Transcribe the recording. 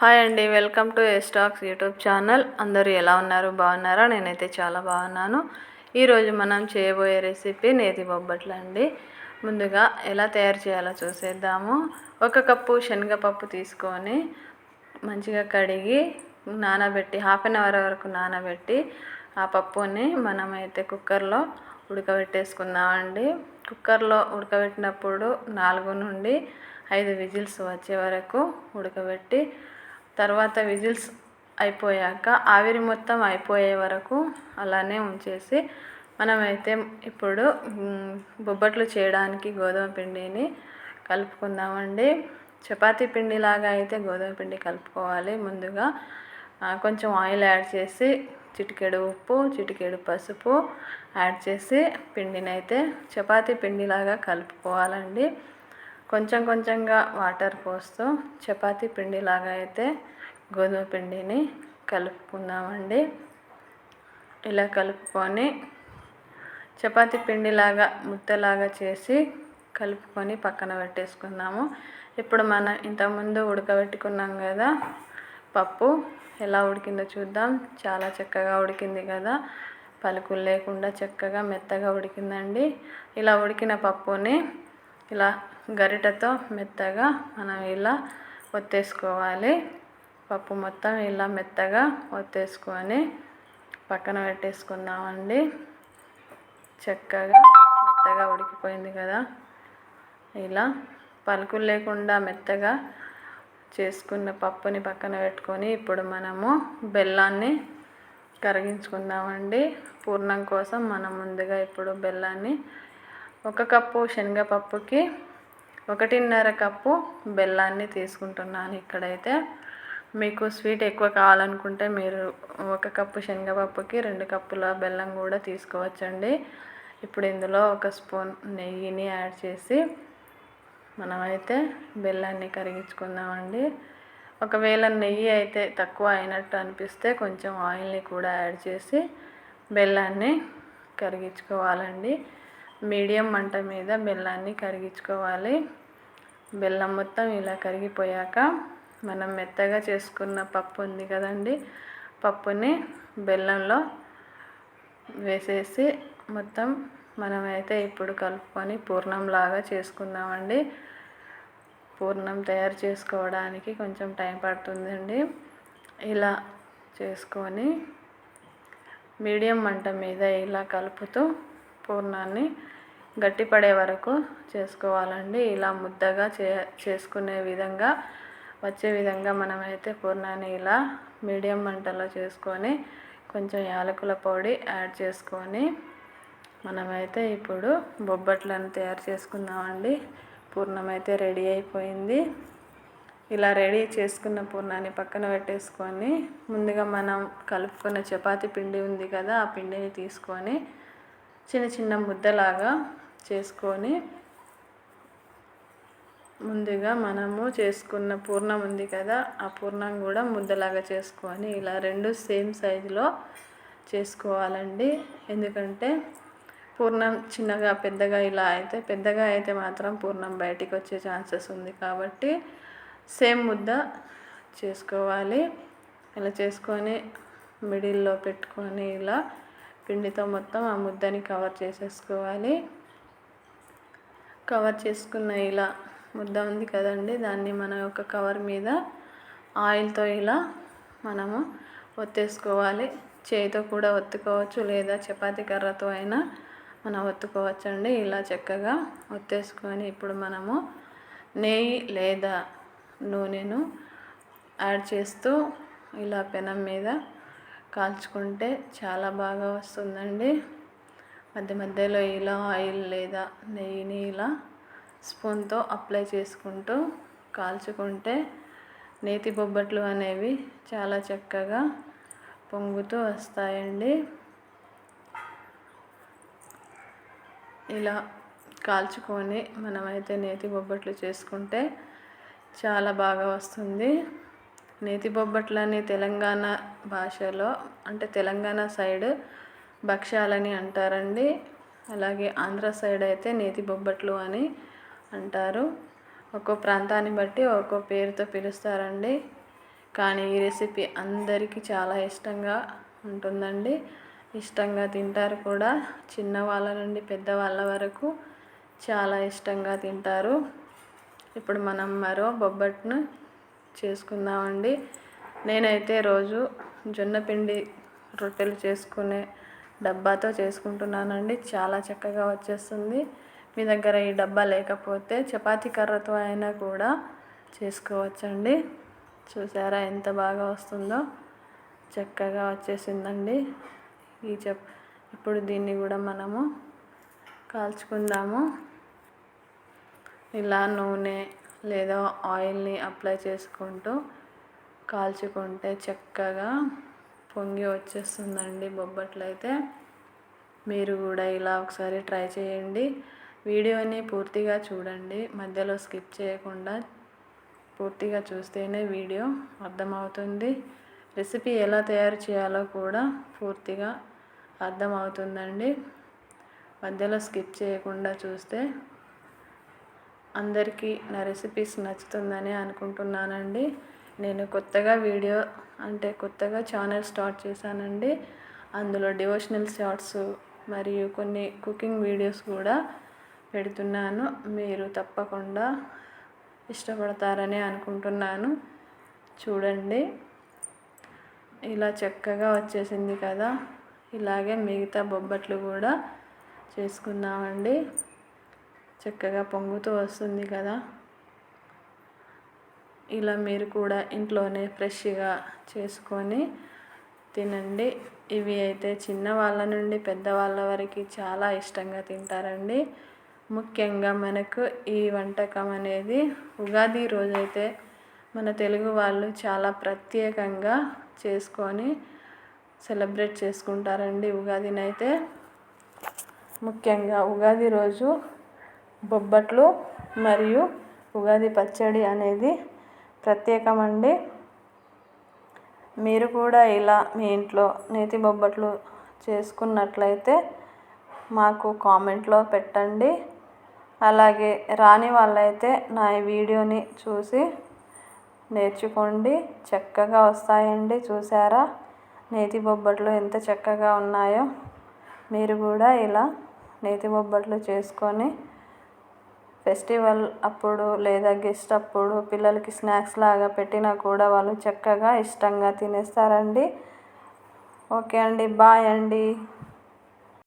Hi అండి welcome to ఎస్టాక్స్ YouTube channel. అందరూ ఎలా ఉన్నారు? బాగున్నారా? నేనైతే చాలా బాగున్నాను. ఈరోజు మనం చేయబోయే రెసిపీ నేతి బొబ్బట్లు అండి. ముందుగా ఎలా తయారు చేయాలో చూసేద్దాము. ఒక కప్పు శనగపప్పు తీసుకొని మంచిగా కడిగి నానబెట్టి హాఫ్ అన్ అవర్ వరకు నానబెట్టి ఆ పప్పుని మనమైతే కుక్కర్లో ఉడకబెట్టేసుకుందామండి. కుక్కర్లో ఉడకబెట్టినప్పుడు నాలుగు నుండి ఐదు విజిల్స్ వచ్చే వరకు ఉడకబెట్టి తర్వాత విజిల్స్ అయిపోయాక ఆవిరి మొత్తం అయిపోయే వరకు అలానే ఉంచేసి మనమైతే ఇప్పుడు బొబ్బట్లు చేయడానికి గోధుమ పిండిని కలుపుకుందామండి. చపాతీ పిండిలాగా అయితే గోధుమ పిండి కలుపుకోవాలి ముందుగా. కొంచెం ఆయిల్ యాడ్ చేసి చిటికెడు ఉప్పు చిటికెడు పసుపు యాడ్ చేసి పిండిని అయితే చపాతీ పిండిలాగా కలుపుకోవాలండి. కొంచెం కొంచెంగా వాటర్ పోస్తూ చపాతి పిండిలాగా అయితే గోధుమ పిండిని కలుపుకుందామండి. ఇలా కలుపుకొని చపాతి పిండిలాగా ముద్దలాగా చేసి కలుపుకొని పక్కన పెట్టేసుకుందాము. ఇప్పుడు మనం ఇంతకుముందు ఉడకబెట్టుకున్నాం కదా పప్పు ఎలా ఉడికిందో చూద్దాం. చాలా చక్కగా ఉడికింది కదా పలుకులు లేకుండా చక్కగా మెత్తగా ఉడికిందండి. ఇలా ఉడికిన పప్పుని ఇలా గరిటతో మెత్తగా మనం ఇలా ఒత్తేసుకోవాలి. పప్పు మొత్తం ఇలా మెత్తగా ఒత్తేసుకొని పక్కన పెట్టేసుకుందామండి. చక్కగా మెత్తగా ఉడికిపోయింది కదా. ఇలా పలుకులు లేకుండా మెత్తగా చేసుకున్న పప్పుని పక్కన పెట్టుకొని ఇప్పుడు మనము బెల్లాన్ని కరిగించుకుందామండి. పూర్ణం కోసం మనం ముందుగా ఇప్పుడు బెల్లాన్ని ఒక కప్పు శనగపప్పుకి ఒకటిన్నర కప్పు బెల్లాన్ని తీసుకుంటున్నాను ఇక్కడైతే. మీకు స్వీట్ ఎక్కువ కావాలనుకుంటే మీరు ఒక కప్పు శనగపప్పుకి రెండు కప్పుల బెల్లం కూడా తీసుకోవచ్చండి. ఇప్పుడు ఇందులో ఒక స్పూన్ నెయ్యిని యాడ్ చేసి మనమైతే బెల్లాన్ని కరిగించుకుందామండి. ఒకవేళ నెయ్యి అయితే తక్కువ అయినట్టు అనిపిస్తే కొంచెం ఆయిల్ని కూడా యాడ్ చేసి బెల్లాన్ని కరిగించుకోవాలండి. మీడియం మంట మీద బెల్లాన్ని కరిగించుకోవాలి. బెల్లం మొత్తం ఇలా కరిగిపోయాక మనం మెత్తగా చేసుకున్న పప్పు ఉంది కదండి పప్పుని బెల్లంలో వేసేసి మొత్తం మనమైతే ఇప్పుడు కలుపుకొని పూర్ణంలాగా చేసుకుందామండి. పూర్ణం తయారు చేసుకోవడానికి కొంచెం టైం పడుతుందండి. ఇలా చేసుకొని మీడియం మంట మీద ఇలా కలుపుతూ పూర్ణాన్ని గట్టిపడే వరకు చేసుకోవాలండి. ఇలా ముద్దగా చే చేసుకునే విధంగా వచ్చే విధంగా మనమైతే పూర్ణాన్ని ఇలా మీడియం మంటలో చేసుకొని కొంచెం యాలకుల పొడి యాడ్ చేసుకొని మనమైతే ఇప్పుడు బొబ్బట్లను తయారు చేసుకుందామండి. పూర్ణం అయితే రెడీ అయిపోయింది. ఇలా రెడీ చేసుకున్న పూర్ణాన్ని పక్కన పెట్టేసుకొని ముందుగా మనం కలుపుకున్న చపాతి పిండి ఉంది కదా ఆ పిండిని తీసుకొని చిన్న చిన్న ముద్దలాగా చేసుకొని ముందుగా మనము చేసుకున్న పూర్ణం ఉంది కదా ఆ పూర్ణం కూడా ముద్దలాగా చేసుకొని ఇలా రెండు సేమ్ సైజులో చేసుకోవాలండి. ఎందుకంటే పూర్ణం చిన్నగా పెద్దగా ఇలా అయితే పెద్దగా అయితే మాత్రం పూర్ణం బయటికి వచ్చే ఛాన్సెస్ ఉంది కాబట్టి సేమ్ ముద్ద చేసుకోవాలి. ఇలా చేసుకొని మిడిల్లో పెట్టుకొని ఇలా పిండితో మొత్తం ఆ ముద్దని కవర్ చేసేసుకోవాలి. కవర్ చేసుకున్న ఇలా ముద్ద ఉంది కదండి దాన్ని మన యొక్క కవర్ మీద ఆయిల్తో ఇలా మనము ఒత్తేసుకోవాలి. చేయితో కూడా ఒత్తుకోవచ్చు లేదా చపాతీ కర్రతో అయినా మనం ఒత్తుకోవచ్చండి. ఇలా చక్కగా ఒత్తేసుకొని ఇప్పుడు మనము నెయ్యి లేదా నూనెను యాడ్ చేస్తూ ఇలా పెనం మీద కాల్చుకుంటే చాలా బాగా వస్తుందండి. మధ్య మధ్యలో ఇలా ఆయిల్ లేదా నెయ్యిని ఇలా స్పూన్తో అప్లై చేసుకుంటూ కాల్చుకుంటే నేతి బొబ్బట్లు అనేవి చాలా చక్కగా పొంగుతూ వస్తాయండి. ఇలా కాల్చుకొని మనమైతే నేతి బొబ్బట్లు చేసుకుంటే చాలా బాగా వస్తుంది. నేతి బొబ్బట్లని తెలంగాణ భాషలో అంటే తెలంగాణ సైడ్ భక్ష్యాలని అంటారండి. అలాగే ఆంధ్ర సైడ్ అయితే నేతి బొబ్బట్లు అని అంటారు. ఒక్కో ప్రాంతాన్ని బట్టి ఒక్కో పేరుతో పిలుస్తారండి. కానీ ఈ రెసిపీ అందరికీ చాలా ఇష్టంగా ఉంటుందండి. ఇష్టంగా తింటారు కూడా. చిన్నవాళ్ళ నుండి పెద్దవాళ్ళ వరకు చాలా ఇష్టంగా తింటారు. ఇప్పుడు మనం మరో బొబ్బట్ను చేసుకుందామండి. నేనైతే రోజు జొన్నపిండి రొట్టెలు చేసుకునే డబ్బాతో చేసుకుంటున్నానండి. చాలా చక్కగా వచ్చేస్తుంది. మీ దగ్గర ఈ డబ్బా లేకపోతే చపాతీ కర్రతో అయినా కూడా చేసుకోవచ్చండి. చూసారా ఎంత బాగా వస్తుందో? చక్కగా వచ్చేసిందండి. ఈ చెప్ ఇప్పుడు దీన్ని కూడా మనము కాల్చుకుందాము. ఇలా నూనె లేదా ఆయిల్ని అప్లై చేసుకుంటూ కాల్చుకుంటే చక్కగా పొంగి వచ్చేస్తుందండి బొబ్బట్లు అయితే మీరు కూడా ఇలా ఒకసారి ట్రై చేయండి. వీడియోని పూర్తిగా చూడండి. మధ్యలో స్కిప్ చేయకుండా పూర్తిగా చూస్తేనే వీడియో అర్థమవుతుంది. రెసిపీ ఎలా తయారు చేయాలో కూడా పూర్తిగా అర్థమవుతుందండి. మధ్యలో స్కిప్ చేయకుండా చూస్తే అందరికీ నా రెసిపీస్ నచ్చుతుందని అనుకుంటున్నానండి. నేను కొత్తగా వీడియో అంటే కొత్తగా ఛానల్ స్టార్ట్ చేశానండి. అందులో డివోషనల్ షార్ట్స్ మరియు కొన్ని కుకింగ్ వీడియోస్ కూడా పెడుతున్నాను. మీరు తప్పకుండా ఇష్టపడతారని అనుకుంటున్నాను. చూడండి. ఇలా చక్కగా వచ్చేసింది కదా. ఇలాగే మిగతా బొబ్బట్లు కూడా చేసుకుందామండి. చక్కగా పొంగుతూ వస్తుంది కదా. ఇలా మీరు కూడా ఇంట్లోనే ఫ్రెష్గా చేసుకొని తినండి. ఇవి అయితే చిన్న వాళ్ళ నుండి పెద్దవాళ్ళ వరకు చాలా ఇష్టంగా తింటారండి. ముఖ్యంగా మనకు ఈ వంటకం అనేది ఉగాది రోజైతే మన తెలుగు వాళ్ళు చాలా ప్రత్యేకంగా చేసుకొని సెలబ్రేట్ చేసుకుంటారండి ఉగాదినైతే. ముఖ్యంగా ఉగాది రోజు బొబ్బట్లు మరియు ఉగాది పచ్చడి అనేది ప్రత్యేకమండి. మీరు కూడా ఇలా మీ ఇంట్లో నేతి బొబ్బట్లు చేసుకున్నట్లయితే మాకు కామెంట్లో పెట్టండి. అలాగే రాని వాళ్ళైతే నా వీడియోని చూసి నేర్చుకోండి. చక్కగా వస్తాయండి. చూసారా? నేతి బొబ్బట్లు ఎంత చక్కగా ఉన్నాయో. మీరు కూడా ఇలా నేతి బొబ్బట్లు చేసుకొని ఫెస్టివల్ అప్పుడు లేదా గెస్ట్ అప్పుడు పిల్లలకి స్నాక్స్ లాగా పెట్టినా కూడా వాళ్ళు చక్కగా ఇష్టంగా తినేస్తారండి. ఓకే అండి. బాయ్ అండి.